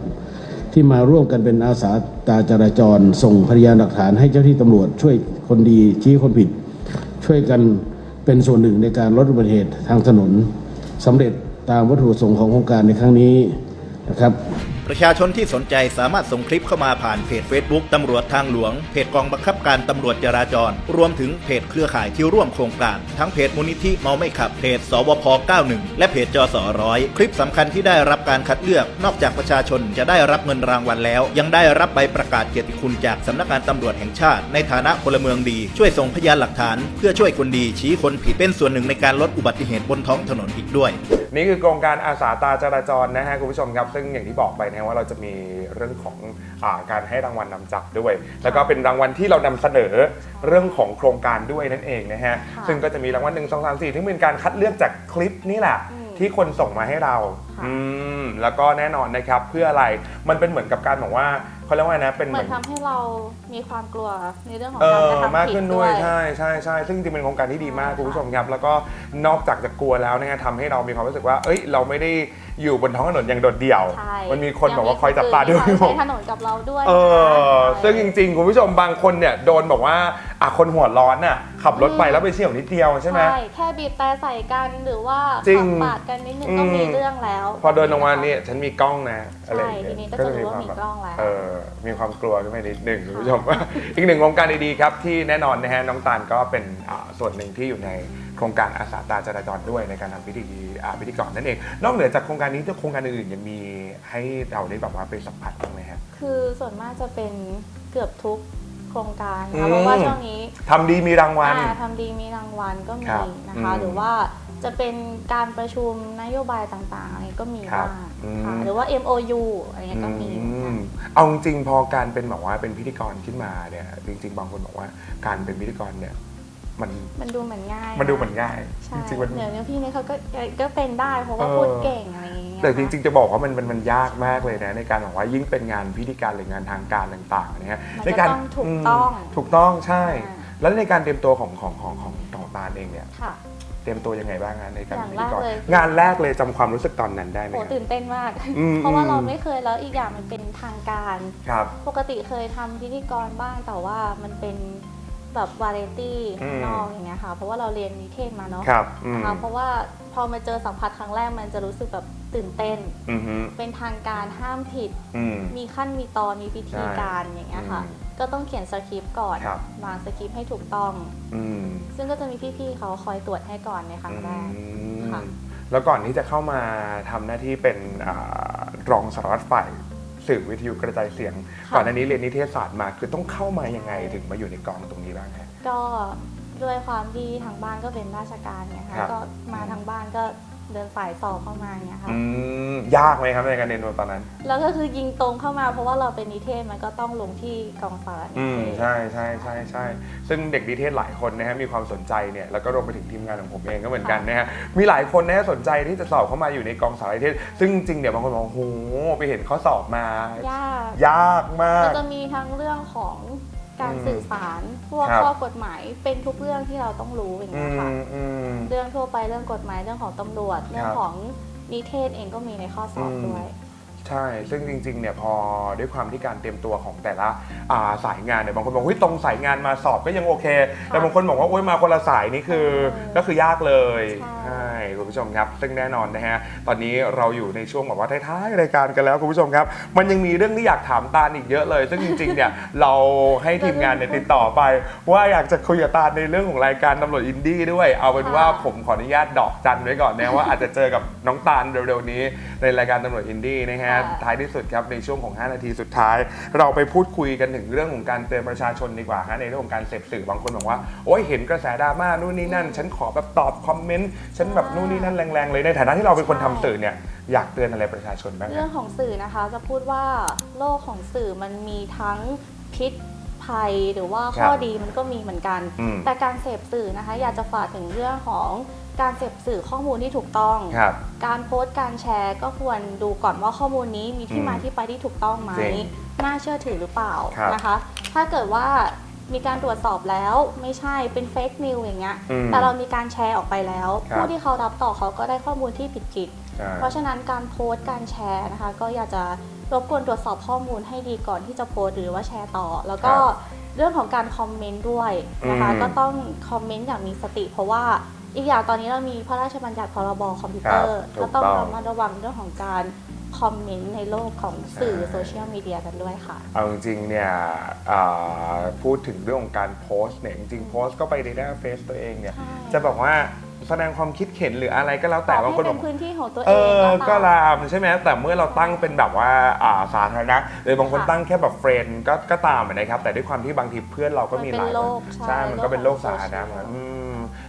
ที่มาร่วมกันเป็นอาสาตาจราจร ส่งพยานหลักฐานให้เจ้าที่ตำรวจ ช่วยคนดีชี้คนผิด ช่วยกันเป็นส่วนหนึ่งในการลดอุบัติเหตุทางถนนสำเร็จตามวัตถุประสงค์ของโครงการในครั้งนี้นะครับ ประชาชนที่สนใจสามารถส่งคลิปเข้ามาผ่านเพจ Facebook ตำรวจทางหลวง เพจกองบังคับการตำรวจจราจร รวมถึงเพจเครือข่ายที่ร่วมโครงการ ทั้งเพจมูลนิธิเมาไม่ขับ เพจสวพ 91 และเพจจสร้อยคลิปสำคัญที่ได้รับการคัดเลือก นอกจากประชาชนจะได้รับเงินรางวัลแล้ว ยังได้รับใบประกาศเกียรติคุณจากสำนักงานตำรวจแห่งชาติ ในฐานะพลเมืองดี ช่วยส่งพยานหลักฐาน เพื่อช่วยคนดีชี้คนผิดเป็นส่วนหนึ่งในการลดอุบัติเหตุบนท้องถนนอีกด้วย นี่คือโครงการอาสาตาจราจรนะฮะคุณผู้ชมครับซึ่งอย่างที่บอกไปนะฮะว่าเราจะมีเรื่องของอาการให้รางวัลนำจับด้วย แล้วก็เป็นรางวัลที่เรานำเสนอเรื่องของโครงการด้วยนั่นเองนะฮะค่ะซึ่งก็จะมีรางวัลหนึ่งสองสามสี่ที่เป็นการคัดเลือกจากคลิปนี่แหละอืมที่คนส่งมาให้เราค่ะอืมแล้วก็แน่นอนนะครับเพื่ออะไรมันเป็นเหมือนกับการบอกว่าเขาเรียกว่าไงนะเป็นเหเหมืมืออนนทำให้เรามีความกลัวในเรื่องของเอการอกระทำมากผิดขึ้นด้ด้ววย ยใช่ใช่ใช่ซึ่งจริงๆเป็นโครงการที่ดีมากใช่คุณผู้ชมค่ะครับ แล้วก็นอกจากจะกลัวแล้วเนี่ยทำให้เรามีความรู้สึกว่า เอ้ย เราไม่ได้อยู่บนท้องถนนอย่างโดดเดี่ยว ใช่มันมีคนบอกว่าคอยจับตาดูยังมีผคนมใช้ถนนกับเราด้วยเออใช่ซึ่งจริงๆ คุณผู้ชมบางคนเนี่ยโดนบอกว่าอะคนหัวร้อนน่ะขับรถไปแล้วไปเฉี่ยวนิดเดียวใช่ไหมใช่แค่บีบแต่ใส่กันหรือว่าจริงขับปาดกันนิดนึงก็อืม มีเรื่องแล้วพอเดินออกมาเนี่ยฉันมีกล้องนะอะไรอย่างเงี้ยทีนี้ก็จะรู้ว่ามีกล้องแล้ว เออมีความกลัวขึ้นมานิดหนึ่งคุณผู้ชม อีกหนึ่งโครงการดีๆครับ ที่แน่นอนนะฮะน้องตาลก็เป็นอ่าส่วนหนึ่งที่อยู่ในโครงการอาสาตาจราจรด้วยในการทำพิธีอ่าพิธีกรนั่นเองนอกเหนือจากโครงการนี้โครงการอื่นๆยังมีให้เราได้แบบว่าไปสัมผัสบ้างไหมฮะ คือส่วนมากจะเป็นเกือบทุกโครงการอืนะม เพราะว่าช่วงนี้ทำดีมีรางวัล อ่าทำดีมีรางวัลก็มีครับนะคะ อืมหรือว่า จะเป็นการประชุมนโยบายต่างๆอะไรก็มีครับบ้างอืม ค่ะหรือว่า MOU อะไรเงี้ยก็มีเหมือนอืกันมเอาจริงๆพอการเป็นแบบว่าเป็นพิธีกรขึ้นมาเนี่ย จริง ๆ บางคนบอกว่าการเป็นพิธีกรเนี่ย มันมันดูเหมือนง่ายมันดูเหมือนง่ายใช่จริงๆมัน เดี๋ยวนี้พี่นี่เขาก็ก็เป็นได้เพราะว่าเออ พูดเก่งอะไรอย่างเงี้ยแต่จค่ะริงๆจะบอกว่ามันมันมันยากมากเลยนะ ในการบอกว่ายิ่งเป็นงานพิธีการหรืองานทางการต่างๆนะฮะมันในจะการต้องถูกต้องมถูกต้องใช่ อ่า แล้วในการเตรียมตัวของของของของ ของตาลเองเนี่ยค่ะ เตรียมตัวยังไงบ้างฮะในการอย่างเป็นพิธีกรแรกเลย งานแรกเลยจำความรู้สึกตอนนั้นได้ไหมโหครับตื่นเต้นมาก อืมเพราะว่าอืม เราไม่เคยแล้วอีกอย่างมันเป็นทางการ ครับ ปกติเคยทำพิธีกรบ้างแต่ว่ามันเป็นแบบวาไรตี้อืมข้างนอกอย่างเงี้ยค่ะ เพราะว่าเราเรียนนิเทศมาเนาะครับอืม นะคะเพราะว่าพอมาเจอสัมผัสครั้งแรกมันจะรู้สึกแบบ ตื่นเต้น อือฮึเป็นทางการห้ามผิด อืม มีขั้นมีตอนมีพิธีการอย่างเงี้ยค่ะ อืมก็ต้องเขียนสคริปต์ก่อนครับ วางสคริปต์ให้ถูกต้อง อืมซึ่งก็จะมีพี่ๆเขาคอยตรวจให้ก่อนในครั้งแรกอืมค่ะ แล้วก่อนที่จะเข้ามาทำหน้าที่เป็นอ่ารองสารวัตรฝ่ายสื่อวิทยุกระจายเสียงค่ะก่อนหน้านี้เรียนนิเทศศาสตร์มาคือต้องเข้ามายังไงถึงมาอยู่ในกองตรงนี้บ้างฮะ ก็ด้วยความที่ทางบ้านก็เป็นราชการเนี่ยครัค่ะบก็มาทางบ้านก็ เดินสายสอบเข้ามาเนี่ยค่ะ อืมยากไหมครับในการเรียนตอนนั้น แล้วก็คือยิงตรงเข้ามาเพราะว่าเราเป็นนิเทศมันก็ต้องลงที่กองสารนิอืมเทศใช่ใช่ใช่ใช่ซึ่งเด็กนิเทศหลายคนนะฮะมีความสนใจเนี่ยแล้วก็รวมไปถึงทีมงานของผมเองก็เหมือนกันนะฮะมีหลายคนนะฮะสนใจที่จะสอบเข้ามาอยู่ในกองสารนิเทศ ซึ่งจริงๆเนี่ยบางคนบอกโอ้โหไปเห็นเขาสอบมายากยากมาก มันจะมีทั้งเรื่องของ การอืมสื่อสารพวกครับ ข้อกฎหมายเป็นทุกเรื่องที่เราต้องรู้อย่างอืเงี้ยค่ะมอืม เรื่องทั่วไปเรื่องกฎหมายเรื่องของตำรวจ เรื่องของนิเทศเองก็มีในข้อสอบอืม ด้วย ใช่ ซึ่งจริงๆ เนี่ยพอด้วยความที่การเตรียมตัวของแต่ละอ่าสายงานเนี่ยบางคนบอกเฮ้ยตรงสายงานมาสอบก็ยังโอเค แต่บางคนบอกว่าโอ๊ยมาคนละสายนี่คือเออก็คือยากเลยใช่ใช่คุณผู้ชมครับ ซึ่งแน่นอนนะฮะตอนนี้เราอยู่ในช่วงแบบว่าท้ายๆรายการกันแล้วคุณผู้ชมครับ มันยังมีเรื่องที่อยากถามตาลอีกเยอะเลย ซึ่งจริงๆ เนี่ยเราให้ทีมงานเนี่ยติดต่อไป ว่าอยากจะคุยกับตาลในเรื่องของรายการตำรวจอินดี้ด้วย เอาเป็นว่าผมขออนุญาตดอกจันไว้ก่อนนะว่าอาจจะเจอกับน้องตาลเร็วๆนี้ในรายการตำรวจอินดี้นะฮะค่ะท้ายที่สุดครับในช่วงของ 5 นาทีสุดท้าย เราไปพูดคุยกันถึงเรื่องของการเตือนประชาชนดีกว่าฮะในเรื่องของการเสพสื่อบางคนบอกว่าโอ้ยเห็นกระแสดราม่านู่นนี่นั่น ฉันขอแบบตอบคอมเมนต์ฉันแบบนู่นนี่นั่นแรงๆเลยในฐานะที่เราเป็นคนทำสื่อเนี่ยอยากเตือนอะไรประชาชนบ้างคเรื่รัอบงของสื่อนะคะจะพูดว่าโลกของสื่อมันมีทั้งพิษภัยหรือว่าข้อครับดีมันก็มีเหมือนกัน อืมแต่การเสพสื่อนะคะ อยากจะฝากถึงเรื่องของ การเสพสื่อข้อมูลที่ถูกต้อง ครับ การโพสต์การแชร์ก็ควรดูก่อนว่าข้อมูลนี้มีที่อืมมาที่ไปที่ถูกต้องไหมจริงน่าเชื่อถือหรือเปล่าครับนะคะ ถ้าเกิดว่ามีการตรวจสอบแล้วไม่ใช่เป็นเฟกนิวอย่างเงี้ยอืมแต่เรามีการแชร์ออกไปแล้ว ครับ ผู้ที่เขารับต่อเขาก็ได้ข้อมูลที่ผิดผิดใช่เพราะฉะนั้นการโพสต์การแชร์นะคะ ก็อยากจะรบกวนตรวจสอบข้อมูลให้ดีก่อนที่จะโพสต์หรือว่าแชร์ต่อ แล้วก็ครับเรื่องของการคอมเมนต์ด้วยนะคะ อืมก็ต้องคอมเมนต์อย่างมีสติ เพราะว่า อีกอย่างตอนนี้เรามีพระราชบัญญัติพรบคอมพิวเตอร์ครับถูก็กต้องต้องระมัดระวังเรื่องของการคอมเมนต์ในโลกของสื่อใช่โซเชียลมีเดียกันด้วยค่ะ เอาจริงๆเนี่ยอ่าพูดถึงเรื่องของการโพสต์เนี่ยจริงๆโพสต์ก็ไปในหน้าเฟซตัวเองเนี่ยใช่ จะบอกว่าแสดงความคิดเห็นหรืออะไรก็แล้วแต่ต่บาองคให้นบเป็อก นพื้นที่ของตัวเอเองอตก็มลามใช่ไหม แต่เมื่อเราตั้งเป็นแบบว่าอ่าสาธารณะหรือบางคนค่ะตั้งแค่แบบเฟรนด์ก็ก็ตามอะนะครับ แต่ด้วยความที่บางทีเพื่อนเราก็มีมันหเป็นลายโลคนกใช่ใช่ มันก็เป็นโลกโลกของสาธารณะโซเชียลอืม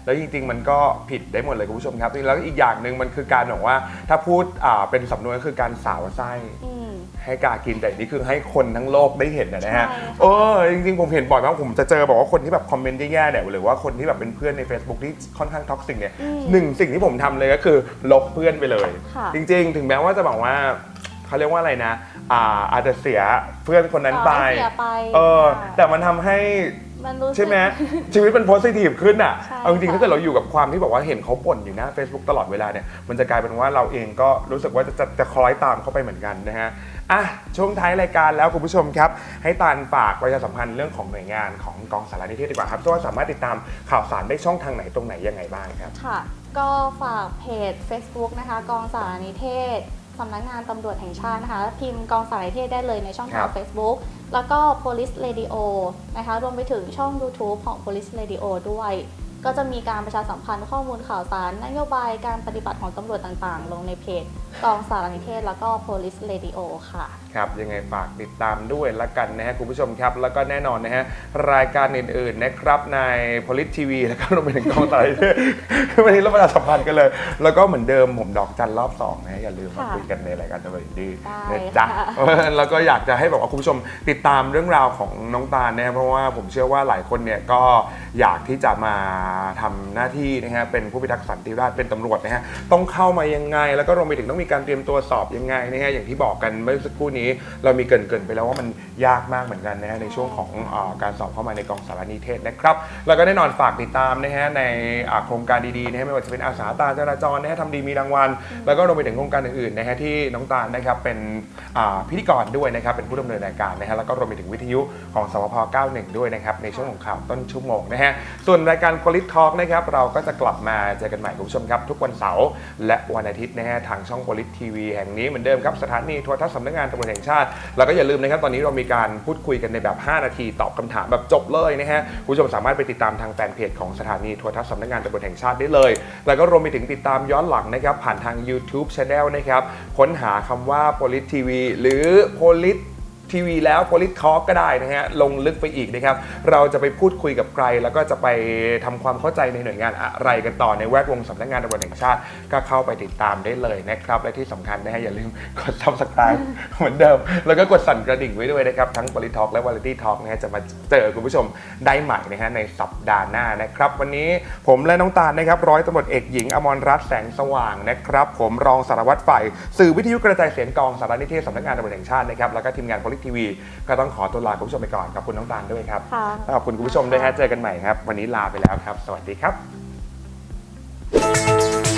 แล้วจริงๆ มันก็ผิดได้หมดเลยคุณผู้ชมครับแล้วอีกอย่างหนึ่งมันคือการบอกว่า ถ้าพูดอ่าเป็นสำนวนก็คือการสาวไส้อืม ให้กากินแต่นี่คือให้คนทั้งโลกได้เห็นนะนะฮะใช่ค่ะ เออจริงๆ ผมเห็นบ่อยมากผมจะเจอบอกว่าคนที่แบบคอมเมนต์แย่ๆเนี่ยหรือว่าคนที่แบบเป็นเพื่อนใน Facebook ที่ค่อนข้างท็อกซิกเนี่ยอืมหนึ่งสิ่งที่ผมทำเลยก็คือลบเพื่อนไปเลย ค่ะ จริงๆ ถึงแม้ว่าจะบอกว่าเขาเรียกว่าอะไรนะ อ่าอาจจะเสียเพื่อนคนนั้นไปต่อให้เสียไปเออ ค่ะ แต่มันทำให้ มันรู้สึก ใช่ไหมชีวิตเป็นโพสิทีฟขึ้นอะใช่เอาจริงๆค่ะ ถ้าเกิดเราอยู่กับความที่บอกว่าเห็นเขาบ่นอยู่หน้า Facebook ตลอดเวลาเนี่ยมันจะกลายเป็นว่าเราเองก็รู้สึกว่าจะจะจะคล้อยตามเข้าไปเหมือนกันนะฮะอะช่วงท้ายรายการแล้วคุณผู้ชมครับ ให้ตาลฝากประชาสัมพันธ์เรื่องของหน่วยงานของกองสารนิเทศดีกว่าครับว่าสามารถติดตามข่าวสารได้ช่องทางไหนตรงไหนยังไงบ้างครับ ค่ะ ก็ฝากเพจ Facebook นะคะ กองสารนิเทศ สำนักงานตำรวจแห่งชาตินะคะ พิมพ์กองสารนิเทศได้เลยในช่องทาครังบ Facebook แล้วก็ Police Radio นะคะ รวมไปถึงช่อง YouTube ของ Police Radio ด้วย ก็จะมีการประชาสัมพันธ์ข้อมูลข่าวสารนโยบายการปฏิบัติของตำรวจต่างๆ ลงในเพจกองสารนิเทศ แล้วก็ Police Radio ค่ะ ครับ ยังไงฝากติดตามด้วยละกันนะฮะคุณผู้ชมครับ แล้วก็แน่นอนนะฮะ รายการอื่นๆนะครับใน Polit TV แล้วก็รวมไปถึงกองไตวันนี้เราประชาสัมพันธ์กันเลย แล้วก็เหมือนเดิมผมดอกจันรอบสองนะฮะอย่าลืมมาค่ะคุยกันในรายการตำรวจดีได้นะจ๊ะค่ะเออแล้วก็อยากจะให้แบบว่าคุณผู้ชมติดตามเรื่องราวของน้องตาลนะฮะเพราะว่าผมเชื่อว่าหลายคนเนี่ยก็อยากที่จะมาทำหน้าที่นะฮะเป็นผู้พิทักษ์สันติราษฎร์เป็นตำรวจนะฮะต้องเข้ามายังไง แล้วก็รวมไปถึงต้องมีการเตรียมตัวสอบยังไงนะฮะอย่างที่บอกกันเมื่อสักครู่นี้ เรามีเกรินไปแล้วว่ามันยากมากเหมือนกันนะฮะในช่วงของอการสอบเข้ามาในกองสารนิเทศนะครับแล้วก็แน่นอนฝากติดตามนะฮะในโครงการดีๆนะฮะไม่ว่าจะเป็นอาสาตาจราจรนะฮะทำดีมีรางวัล แล้วก็รวมไปถึงโครงการอื่นๆนะฮะที่น้องตาลนะครับเป็นพิธีกรด้วยนะครับเป็นผู้ดำเนินรายการนะฮะแล้วก็รวมไปถึงวิทยุของสพ91 ด้วยนะครับในช่วงของข่าวต้นชั่วโมงนะฮะส่วนรายการ p o l i t Talk นะครับเราก็จะกลับมาเจอกันใหม่คุณผู้ชมครับ ทุกวันเสาร์และวันอาทิตย์นะฮะทางช่อง p o l i t TV แห่งนี้เหมือนเดิมครับสถานีโทรทัศน์สำนักงานตำรวจแห่งชาติ แล้วก็อย่าลืมนะครับตอนนี้เรามีการพูดคุยกันในแบบ 5 นาทีตอบคำถามแบบจบเลยนะฮะคุณผู้ชมสามารถไปติดตามทางแฟนเพจของสถานีโทรทัศน์สำนักงานตำรวจแห่งชาติได้เลย แล้วก็รวมไปถึงติดตามย้อนหลังนะครับผ่านทาง YouTube Channel นะครับค้นหาคำว่า Polit TV หรือ Polit ทีวีแล้ว p o l i t Talk ก็ได้นะฮะลงลึกไปอีกนะครับ เราจะไปพูดคุยกับใคร แล้วก็จะไปทำความเข้าใจในหน่วยงานอะไรกันต่อในแวดวงสำนักงานตำรวจแห่งชาติ ก็เข้าไปติดตามได้เลยนะครับ และที่สำคัญนะฮะอย่าลืมกด subscribe เหมือนเดิม แล้วก็กดสั่นกระดิ่งไว้ด้วยนะครับ ทั้ง p o l i t Talk และ Variety Talk นะฮะจะมาเจอคุณผู้ชมได้ใหม่นะฮะในสัปดาห์หน้านะครับ วันนี้ผมและน้องตาลนะครับร้อยตำรวจเอกหญิงอมรรัตน์แสงสว่างนะครับ ผมรองสารวัตรฝ่ายสื่อวิทยุกระจายเสียงกองสารนิเทศสำนักงานตำรวจแห่งชาตินะครับแล้วก็ทีมงาน p ลิกทีวีก็ต้องขอตัวลาคุณผู้ชมไปก่อนขอบคุณน้องตาลด้วยครับค่ะขอบคุณคุณผู้ชมด้วยฮะเจอกันใหม่ครับ วันนี้ลาไปแล้วครับ สวัสดีครับ